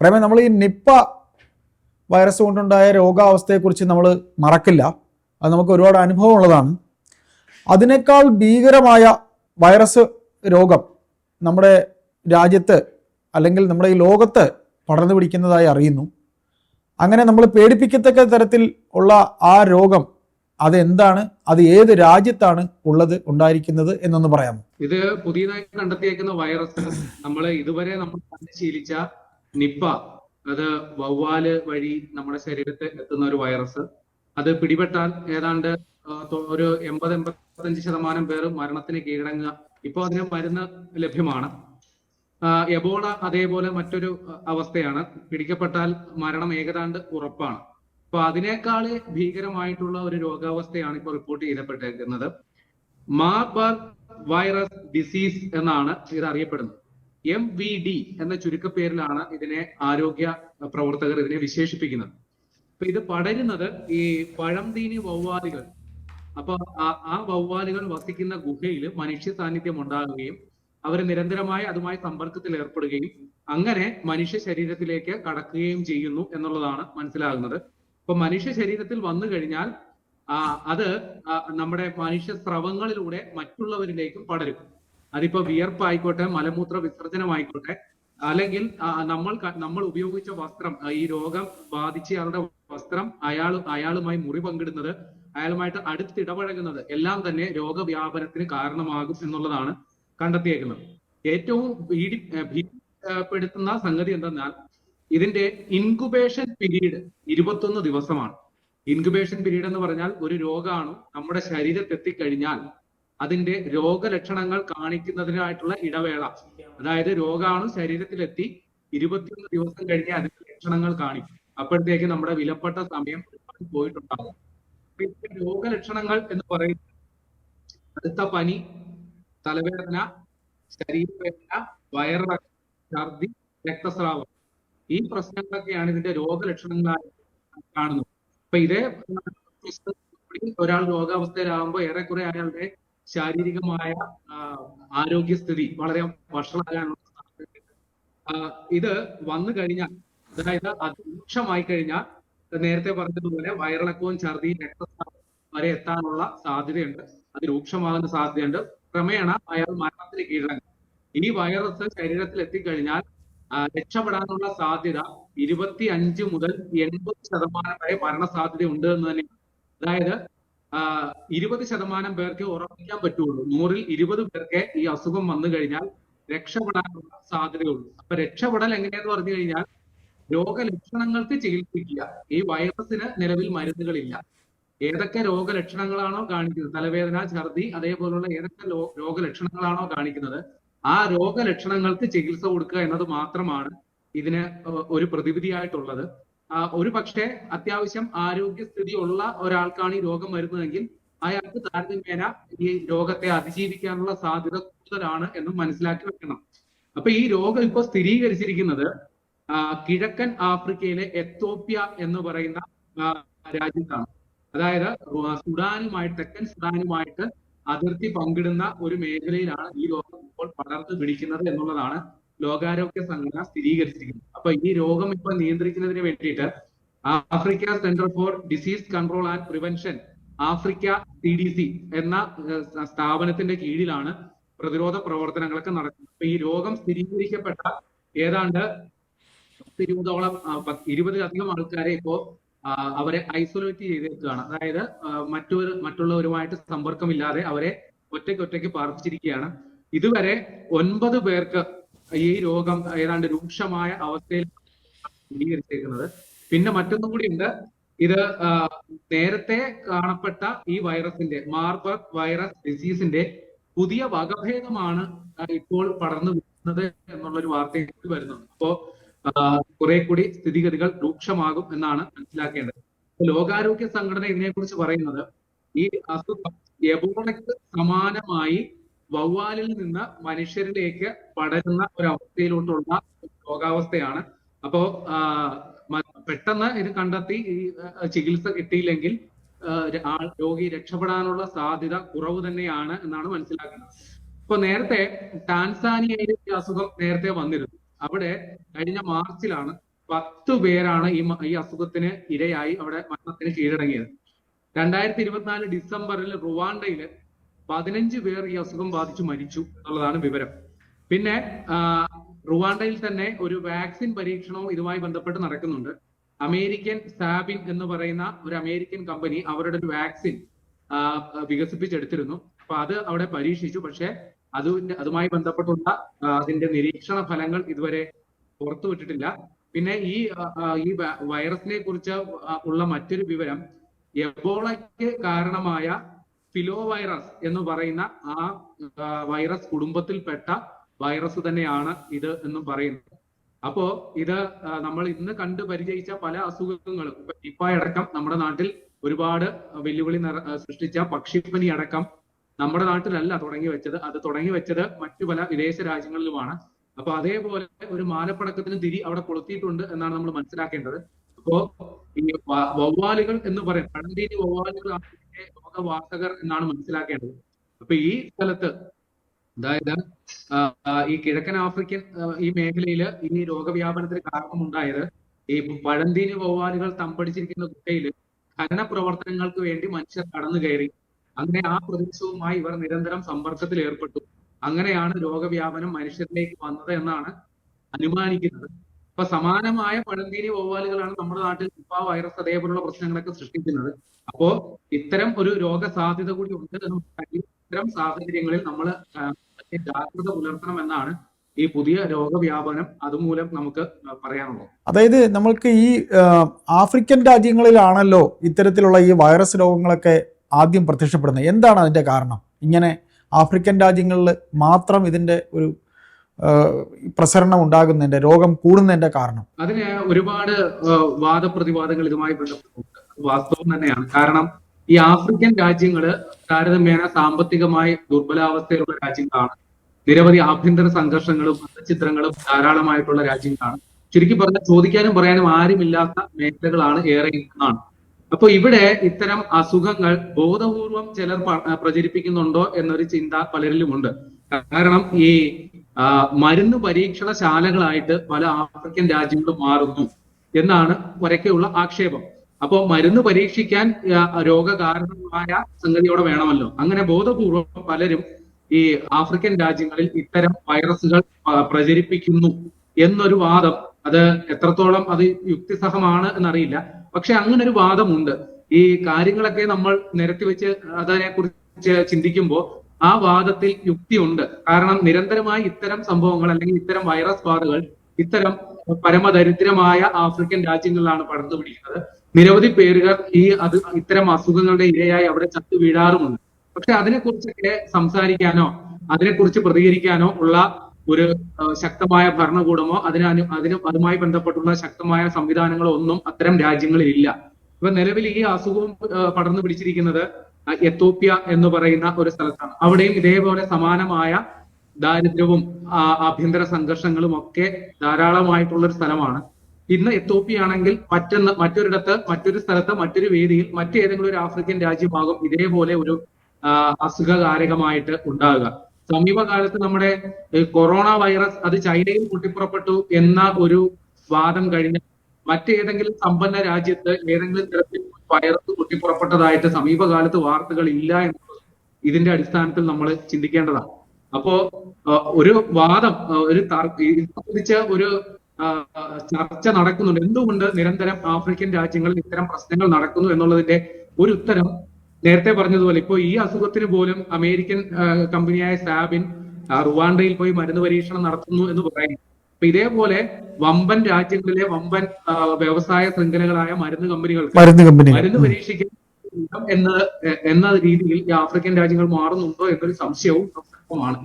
പ്രേമ നമ്മൾ ഈ Nipah virus കൊണ്ടുണ്ടായ രോഗാവസ്ഥയെക്കുറിച്ച് നമ്മൾ മറക്കില്ല. അത് നമുക്ക് ഒരുപാട് അനുഭവം ഉള്ളതാണ് അതിനേക്കാൾ ഭീകരമായ വൈറസ് രോഗം നമ്മുടെ രാജ്യത്ത് അല്ലെങ്കിൽ നമ്മുടെ ഈ ലോകത്ത് പടർന്നു പിടിക്കുന്നതായി അറിയുന്നു. അങ്ങനെ നമ്മൾ പേടിപ്പിക്കത്തക്ക തരത്തിൽ ഉള്ള ആ രോഗം അതെന്താണ്? അത് ഏത് രാജ്യത്താണ് ഉള്ളത് ഉണ്ടായിരിക്കുന്നത് എന്നൊന്ന് പറയാമോ? ഇത് പുതിയതായി കണ്ടെത്തിയേക്കുന്ന വൈറസ് നമ്മൾ ഇതുവരെ നമ്മൾ ശീലിച്ച നിപ്പ അത് വവ്വാൽ വഴി നമ്മുടെ ശരീരത്തെ എത്തുന്ന ഒരു വൈറസ് അത് പിടിപെട്ടാൽ ഏതാണ്ട് ഒരു എൺപത് എൺപത്തഞ്ച് ശതമാനം പേർ മരണത്തിന് കീഴടങ്ങുക. ഇപ്പോൾ അതിന് മരുന്ന് ലഭ്യമാണ്. എബോള അതേപോലെ മറ്റൊരു അവസ്ഥയാണ്. പിടിക്കപ്പെട്ടാൽ മരണം ഏകദാണ്ട് ഉറപ്പാണ്. അപ്പൊ അതിനേക്കാൾ ഭീകരമായിട്ടുള്ള ഒരു രോഗാവസ്ഥയാണ് ഇപ്പോൾ റിപ്പോർട്ട് ചെയ്യപ്പെട്ടിരിക്കുന്നത്. മാർബർഗ് വൈറസ് ഡിസീസ് എന്നാണ് ഇത് അറിയപ്പെടുന്നത്. എം വി ഡി എന്ന ചുരുക്കപ്പേരിലാണ് ഇതിനെ ആരോഗ്യ പ്രവർത്തകർ ഇതിനെ വിശേഷിപ്പിക്കുന്നത്. അപ്പൊ ഇത് പടരുന്നത് ഈ പഴംതീനി വവ്വാലുകൾ. അപ്പൊ ആ- വവ്വാലുകൾ വസിക്കുന്ന ഗുഹയിൽ മനുഷ്യ സാന്നിധ്യം ഉണ്ടാകുകയും അവർ നിരന്തരമായി അതുമായി സമ്പർക്കത്തിൽ ഏർപ്പെടുകയും അങ്ങനെ മനുഷ്യ ശരീരത്തിലേക്ക് കടക്കുകയും ചെയ്യുന്നു എന്നുള്ളതാണ് മനസ്സിലാകുന്നത്. അപ്പൊ മനുഷ്യ ശരീരത്തിൽ വന്നു കഴിഞ്ഞാൽ അത് നമ്മുടെ മനുഷ്യ സ്രവങ്ങളിലൂടെ മറ്റുള്ളവരിലേക്കും പടരും. അതിപ്പോ വിയർപ്പായിക്കോട്ടെ മലമൂത്ര വിസർജനമായിക്കോട്ടെ അല്ലെങ്കിൽ നമ്മൾ നമ്മൾ ഉപയോഗിച്ച വസ്ത്രം ഈ രോഗം ബാധിച്ചയാളുടെ വസ്ത്രം അയാൾ അയാളുമായി മുറി പങ്കിടുന്നത് അയാളുമായിട്ട് അടുത്തിടപഴകുന്നത് എല്ലാം തന്നെ രോഗവ്യാപനത്തിന് കാരണമാകും എന്നുള്ളതാണ് കണ്ടെത്തിയേക്കുന്നത്. ഏറ്റവും ഭീതി ഭീതിപ്പെടുത്തുന്ന സംഗതി എന്തെന്നാൽ ഇതിന്റെ ഇൻകുബേഷൻ പീരീഡ് ഇരുപത്തൊന്ന് ദിവസമാണ്. ഇൻകുബേഷൻ പീരീഡ് എന്ന് പറഞ്ഞാൽ ഒരു രോഗാണു നമ്മുടെ ശരീരത്തിൽ എത്തിക്കഴിഞ്ഞാൽ അതിന്റെ രോഗലക്ഷണങ്ങൾ കാണിക്കുന്നതിനായിട്ടുള്ള ഇടവേള. അതായത് രോഗാണു ശരീരത്തിലെത്തി ഇരുപത്തിയൊന്ന് ദിവസം കഴിഞ്ഞ് അതിന്റെ ലക്ഷണങ്ങൾ കാണിക്കും അപ്പോഴത്തേക്ക് നമ്മുടെ വിലപ്പെട്ട സമയം പോയിട്ടുണ്ടാകും പിന്നെ രോഗലക്ഷണങ്ങൾ എന്ന് പറയുന്നത് അടുത്ത പനി തലവേദന ശരീരവേദന വയറിളക്കം ഛർദി രക്തസ്രാവം. ഈ പ്രശ്നങ്ങളൊക്കെയാണ് ഇതിന്റെ രോഗലക്ഷണങ്ങളായി കാണുന്നത്. അപ്പൊ ഇതേ ഒരാൾ രോഗാവസ്ഥയിലാകുമ്പോൾ ഏറെക്കുറെ അയാളുടെ ശാരീരികമായ ആരോഗ്യസ്ഥിതി വളരെ വഷളാകാനുള്ള ഇത് വന്നു കഴിഞ്ഞാൽ അതായത് അതിരൂക്ഷമായി കഴിഞ്ഞാൽ നേരത്തെ പറഞ്ഞതുപോലെ വയറിളക്കവും ഛർദിയും രക്തസ്രാവം വരെ എത്താനുള്ള സാധ്യതയുണ്ട്. അത് രൂക്ഷമാകുന്ന സാധ്യതയുണ്ട്. ക്രമേണ അയാൾ മരണത്തിന് കീഴടങ്ങും. ഈ വൈറസ് ശരീരത്തിൽ എത്തിക്കഴിഞ്ഞാൽ രക്ഷപ്പെടാനുള്ള സാധ്യത ഇരുപത്തി അഞ്ച് മുതൽ എൺപത് ശതമാനം വരെ മരണസാധ്യത ഉണ്ട് എന്ന് തന്നെ അതായത് ഇരുപത് ശതമാനം പേർക്ക് ഉറപ്പിക്കാൻ പറ്റുള്ളൂ. നൂറിൽ ഇരുപത് പേർക്ക് ഈ അസുഖം വന്നു കഴിഞ്ഞാൽ രക്ഷപ്പെടാനുള്ള സാധ്യതയുള്ളൂ. അപ്പൊ രക്ഷപ്പെടൽ എങ്ങനെയാന്ന് പറഞ്ഞു കഴിഞ്ഞാൽ രോഗലക്ഷണങ്ങൾക്ക് ചികിത്സിക്കുക. ഈ വൈറസിന് നിലവിൽ മരുന്നുകളില്ല. ഏതൊക്കെ രോഗലക്ഷണങ്ങളാണോ കാണിക്കുന്നത്? തലവേദന ഛർദി അതേപോലുള്ള ഏതൊക്കെ രോഗലക്ഷണങ്ങളാണോ കാണിക്കുന്നത്? ആ രോഗലക്ഷണങ്ങൾക്ക് ചികിത്സ കൊടുക്കുക എന്നത് മാത്രമാണ് ഇതിന് ഒരു പ്രതിവിധിയായിട്ടുള്ളത്. ഒരു പക്ഷേ അത്യാവശ്യം ആരോഗ്യസ്ഥിതി ഉള്ള ഒരാൾക്കാണ് ഈ രോഗം വരുന്നതെങ്കിൽ അയാൾക്ക് താരതമ്യേന ഈ രോഗത്തെ അതിജീവിക്കാനുള്ള സാധ്യത കൂടുതലാണ് എന്നും മനസ്സിലാക്കി വെക്കണം. അപ്പൊ ഈ രോഗം ഇപ്പൊ സ്ഥിരീകരിച്ചിരിക്കുന്നത് കിഴക്കൻ ആഫ്രിക്കയിലെ എത്തോപ്യ എന്ന് പറയുന്ന രാജ്യത്താണ്. അതായത് സുഡാനുമായിട്ട് തെക്കൻ സുഡാനുമായിട്ട് അതിർത്തി പങ്കിടുന്ന ഒരു മേഖലയിലാണ് ഈ രോഗം ഇപ്പോൾ പടർന്നു പിടിക്കുന്നത് എന്നുള്ളതാണ് ലോകാരോഗ്യ സംഘടന സ്ഥിരീകരിച്ചിരിക്കുന്നത് അപ്പൊ ഈ രോഗം ഇപ്പൊ നിയന്ത്രിക്കുന്നതിന് വേണ്ടിയിട്ട് Africa centre for disease control and prevention Africa C D C എന്ന സ്ഥാപനത്തിന്റെ കീഴിലാണ് പ്രതിരോധ പ്രവർത്തനങ്ങളൊക്കെ നടക്കുന്നത്. അപ്പൊ ഈ രോഗം സ്ഥിരീകരിക്കപ്പെട്ട ഏതാണ്ട് ഇരുപതോളം ഇരുപതിലധികം ആൾക്കാരെ ഇപ്പോ അവരെ ഐസൊലേറ്റ് ചെയ്തേക്കുകയാണ് അതായത് മറ്റൊരു മറ്റുള്ളവരുമായിട്ട് സമ്പർക്കമില്ലാതെ അവരെ ഒറ്റയ്ക്ക് ഒറ്റയ്ക്ക് പാർപ്പിച്ചിരിക്കുകയാണ്. ഇതുവരെ ഒൻപത് പേർക്ക് ഈ രോഗം ഏതാണ്ട് രൂക്ഷമായ അവസ്ഥയിൽ സ്ഥിരീകരിച്ചേക്കുന്നത്. പിന്നെ മറ്റൊന്നും ഉണ്ട് ഇത് നേരത്തെ കാണപ്പെട്ട ഈ വൈറസിന്റെ മാർബർഗ് വൈറസ് ഡിസീസിന്റെ പുതിയ വകഭേദമാണ് ഇപ്പോൾ പടർന്നു വരുന്നത് എന്നുള്ളൊരു വാർത്തയും കൂടി വരുന്നുണ്ട്. അപ്പോ കുറെ കൂടി സ്ഥിതിഗതികൾ രൂക്ഷമാകും എന്നാണ് മനസ്സിലാക്കേണ്ടത്. ലോകാരോഗ്യ സംഘടന ഇതിനെക്കുറിച്ച് പറയുന്നത് ഈ അസുഖം എബോളയ്ക്ക് സമാനമായി വവ്വാലിൽ നിന്ന് മനുഷ്യരിലേക്ക് പടരുന്ന ഒരു അവസ്ഥയിലോട്ടുള്ള രോഗാവസ്ഥയാണ്. അപ്പോ പെട്ടെന്ന് ഇത് കണ്ടെത്തി ചികിത്സ കിട്ടിയില്ലെങ്കിൽ രോഗി രക്ഷപ്പെടാനുള്ള സാധ്യത കുറവ് തന്നെയാണ് എന്നാണ് മനസ്സിലാക്കുന്നത്. ഇപ്പൊ നേരത്തെ ടാൻസാനിയയിൽ ഈ അസുഖം നേരത്തെ വന്നിരുന്നു. അവിടെ കഴിഞ്ഞ മാർച്ചിലാണ് പത്തു പേരാണ് ഈ ഈ അസുഖത്തിന് ഇരയായി അവിടെ മരണത്തിന് കീഴടങ്ങിയത്. രണ്ടായിരത്തി ഇരുപത്തിനാല് ഡിസംബറിൽ റുവാണ്ടയിൽ പതിനഞ്ച് പേർ ഈ അസുഖം ബാധിച്ചു മരിച്ചു എന്നുള്ളതാണ് വിവരം. പിന്നെ റുവാണ്ടയിൽ തന്നെ ഒരു വാക്സിൻ പരീക്ഷണവും ഇതുമായി ബന്ധപ്പെട്ട് നടക്കുന്നുണ്ട്. അമേരിക്കൻ സാബിൻ എന്ന് പറയുന്ന ഒരു അമേരിക്കൻ കമ്പനി അവരുടെ ഒരു വാക്സിൻ വികസിപ്പിച്ചെടുത്തിരുന്നു. അപ്പൊ അത് അവിടെ പരീക്ഷിച്ചു. പക്ഷേ അത് അതുമായി ബന്ധപ്പെട്ടുള്ള അതിന്റെ നിരീക്ഷണ ഫലങ്ങൾ ഇതുവരെ പുറത്തുവിട്ടിട്ടില്ല. പിന്നെ ഈ ഈ വൈറസിനെ കുറിച്ച് ഉള്ള മറ്റൊരു വിവരം എബോളയ്ക്ക് കാരണമായ ഫിലോ വൈറസ് എന്ന് പറയുന്ന ആ വൈറസ് കുടുംബത്തിൽപ്പെട്ട വൈറസ് തന്നെയാണ് ഇത് എന്നും പറയുന്നത്. അപ്പോ ഇത് നമ്മൾ ഇന്ന് കണ്ടു പരിചയിച്ച പല അസുഖങ്ങളും നിപ്പ അടക്കം നമ്മുടെ നാട്ടിൽ ഒരുപാട് വെല്ലുവിളി സൃഷ്ടിച്ച പക്ഷിപ്പനി അടക്കം നമ്മുടെ നാട്ടിലല്ല തുടങ്ങി വെച്ചത്. അത് തുടങ്ങി വെച്ചത് മറ്റു പല വിദേശ രാജ്യങ്ങളിലുമാണ്. അപ്പൊ അതേപോലെ ഒരു മാലപ്പടക്കത്തിന് തിരി അവിടെ കൊളുത്തിയിട്ടുണ്ട് എന്നാണ് നമ്മൾ മനസ്സിലാക്കേണ്ടത്. അപ്പോ ഈ വവ്വാലുകൾ എന്ന് പറയും പഴന്തീനി വവ്വാലുകളാണ് രോഗവാഹകർ എന്നാണ് മനസ്സിലാക്കേണ്ടത്. അപ്പൊ ഈ സ്ഥലത്ത് അതായത് ഈ കിഴക്കൻ ആഫ്രിക്കൻ ഈ മേഖലയിൽ ഈ രോഗവ്യാപനത്തിന് കാരണമുണ്ടായത് ഈ പഴന്തീനി വവ്വാലുകൾ തമ്പടിച്ചിരിക്കുന്ന കുട്ടയിൽ ഖനന പ്രവർത്തനങ്ങൾക്ക് വേണ്ടി മനുഷ്യർ കടന്നു കയറി. അങ്ങനെ ആ പ്രദേശവുമായി ഇവർ നിരന്തരം സമ്പർക്കത്തിൽ ഏർപ്പെട്ടു അങ്ങനെയാണ് രോഗവ്യാപനം മനുഷ്യരിലേക്ക് വന്നത് എന്നാണ് അനുമാനിക്കുന്നത്. അപ്പൊ സമാനമായ പഴന്തീനി വവ്വാലുകളാണ് നമ്മുടെ നാട്ടിൽ നിപ്പ വൈറസ് അതേപോലുള്ള പ്രശ്നങ്ങളൊക്കെ സൃഷ്ടിക്കുന്നത്. അപ്പോ ഇത്തരം ഒരു രോഗസാധ്യത കൂടി ഉണ്ട് ഇത്തരം സാഹചര്യങ്ങളിൽ നമ്മൾ ജാഗ്രത പുലർത്തണം എന്നാണ് ഈ പുതിയ രോഗവ്യാപനം അതുമൂലം നമുക്ക് പറയാനുള്ളത്. അതായത് നമ്മൾക്ക് ഈ ആഫ്രിക്കൻ രാജ്യങ്ങളിലാണല്ലോ ഇത്തരത്തിലുള്ള ഈ വൈറസ് രോഗങ്ങളൊക്കെ ആദ്യം പ്രത്യക്ഷപ്പെടുന്നത്. എന്താണ് അതിന്റെ കാരണം? ഇങ്ങനെ ആഫ്രിക്കൻ രാജ്യങ്ങളിൽ മാത്രം ഇതിന്റെ ഒരു പ്രസരണം ഉണ്ടാകുന്നതിന്റെ രോഗം കൂടുന്നതിന്റെ കാരണം. അതിന് ഒരുപാട് വാദപ്രതിവാദങ്ങൾ ഇതുമായി ബന്ധപ്പെട്ടുണ്ട് വാസ്തവം തന്നെയാണ്. കാരണം ഈ ആഫ്രിക്കൻ രാജ്യങ്ങൾ താരതമ്യേന സാമ്പത്തികമായി ദുർബലാവസ്ഥയിലുള്ള രാജ്യങ്ങളാണ്. നിരവധി ആഭ്യന്തര സംഘർഷങ്ങളും ചിത്രങ്ങളും ധാരാളമായിട്ടുള്ള രാജ്യങ്ങളാണ്. ചുരുക്കി പറഞ്ഞാൽ ചോദിക്കാനും പറയാനും ആരുമില്ലാത്ത മേഖലകളാണ് ഏറെ എന്നാണ് അപ്പൊ ഇവിടെ ഇത്തരം അസുഖങ്ങൾ ബോധപൂർവം ചിലർ പ്രചരിപ്പിക്കുന്നുണ്ടോ എന്നൊരു ചിന്ത പലരിലുമുണ്ട്. കാരണം ഈ മരുന്ന് പരീക്ഷണശാലകളായിട്ട് പല ആഫ്രിക്കൻ രാജ്യങ്ങളും മാറുന്നു എന്നാണ് ഒരക്കെയുള്ള ആക്ഷേപം. അപ്പോൾ മരുന്ന് പരീക്ഷിക്കാൻ രോഗകാരണമായ സംഗതിയോടെ വേണമല്ലോ. അങ്ങനെ ബോധപൂർവം പലരും ഈ ആഫ്രിക്കൻ രാജ്യങ്ങളിൽ ഇത്തരം വൈറസുകൾ പ്രചരിപ്പിക്കുന്നു എന്നൊരു വാദം. അത് എത്രത്തോളം അത് യുക്തിസഹമാണ് എന്നറിയില്ല. പക്ഷെ അങ്ങനെ ഒരു വാദമുണ്ട്. ഈ കാര്യങ്ങളൊക്കെ നമ്മൾ നിരത്തി വെച്ച് അതിനെ കുറിച്ച് ചിന്തിക്കുമ്പോൾ ആ വാദത്തിൽ യുക്തിയുണ്ട്. കാരണം നിരന്തരമായി ഇത്തരം സംഭവങ്ങൾ അല്ലെങ്കിൽ ഇത്തരം വൈറസ് ബാധകൾ ഇത്തരം പരമദരിദ്രമായ ആഫ്രിക്കൻ രാജ്യങ്ങളിലാണ് പടർന്നു പിടിക്കുന്നത്. നിരവധി പേരുകൾ ഈ അത് ഇത്തരം അസുഖങ്ങളുടെ ഇരയായി അവിടെ ചത്തു വീഴാറുമുണ്ട്. പക്ഷെ അതിനെക്കുറിച്ചൊക്കെ സംസാരിക്കാനോ അതിനെക്കുറിച്ച് പ്രതികരിക്കാനോ ഉള്ള ഒരു ശക്തമായ ഭരണകൂടമോ അതിന് അതിന് അതുമായി ബന്ധപ്പെട്ടുള്ള ശക്തമായ സംവിധാനങ്ങളോ ഒന്നും അത്തരം രാജ്യങ്ങളിൽ ഇല്ല. ഇപ്പൊ നിലവിൽ ഈ അസുഖവും പടർന്നു പിടിച്ചിരിക്കുന്നത് എത്തോപ്യ എന്ന് പറയുന്ന ഒരു സ്ഥലത്താണ്. അവിടെയും ഇതേപോലെ സമാനമായ ദാരിദ്ര്യവും ആഭ്യന്തര സംഘർഷങ്ങളും ഒക്കെ ധാരാളമായിട്ടുള്ള ഒരു സ്ഥലമാണ്. ഇന്ന് എത്തോപ്യ ആണെങ്കിൽ മറ്റൊന്ന് മറ്റൊരിടത്ത് മറ്റൊരു സ്ഥലത്ത് മറ്റൊരു വേദിയിൽ മറ്റേതെങ്കിലും ഒരു ആഫ്രിക്കൻ രാജ്യമാകും ഇതേപോലെ ഒരു അസുഖകാരകമായിട്ട് ഉണ്ടാകുക. സമീപകാലത്ത് നമ്മുടെ കൊറോണ വൈറസ് അത് ചൈനയിൽ പൊട്ടിപ്പുറപ്പെട്ടു എന്ന ഒരു വാദം കഴിഞ്ഞ് മറ്റേതെങ്കിലും സമ്പന്ന രാജ്യത്ത് ഏതെങ്കിലും തരത്തിൽ വൈറസ് പൊട്ടിപ്പുറപ്പെട്ടതായിട്ട് സമീപകാലത്ത് വാർത്തകൾ ഇല്ല എന്നുള്ളത് ഇതിന്റെ അടിസ്ഥാനത്തിൽ നമ്മൾ ചിന്തിക്കേണ്ടതാണ്. അപ്പോ ഒരു വാദം ഒരു സംബന്ധിച്ച് ഒരു ചർച്ച നടക്കുന്നുണ്ട്. എന്തുകൊണ്ട് നിരന്തരം ആഫ്രിക്കൻ രാജ്യങ്ങളിൽ ഇത്തരം പ്രശ്നങ്ങൾ നടക്കുന്നു എന്നുള്ളതിന്റെ ഒരു ഉത്തരം നേരത്തെ പറഞ്ഞതുപോലെ ഇപ്പോൾ ഈ അസുഖത്തിന് പോലും അമേരിക്കൻ കമ്പനിയായ സാബിൻ റുവാണ്ടയിൽ പോയി മരുന്ന് പരീക്ഷണം നടത്തുന്നു എന്ന് പറയുന്നു. അപ്പൊ ഇതേപോലെ വമ്പൻ രാജ്യങ്ങളിലെ വമ്പൻ വ്യവസായ ശൃംഖലകളായ മരുന്ന് കമ്പനികൾക്ക് മരുന്ന് കമ്പനി മരുന്ന് പരീക്ഷിക്കാൻ എന്ന എന്ന രീതിയിൽ ഈ ആഫ്രിക്കൻ രാജ്യങ്ങൾ മാറുന്നുണ്ടോ എന്നൊരു സംശയവും പ്രസക്തമാണ്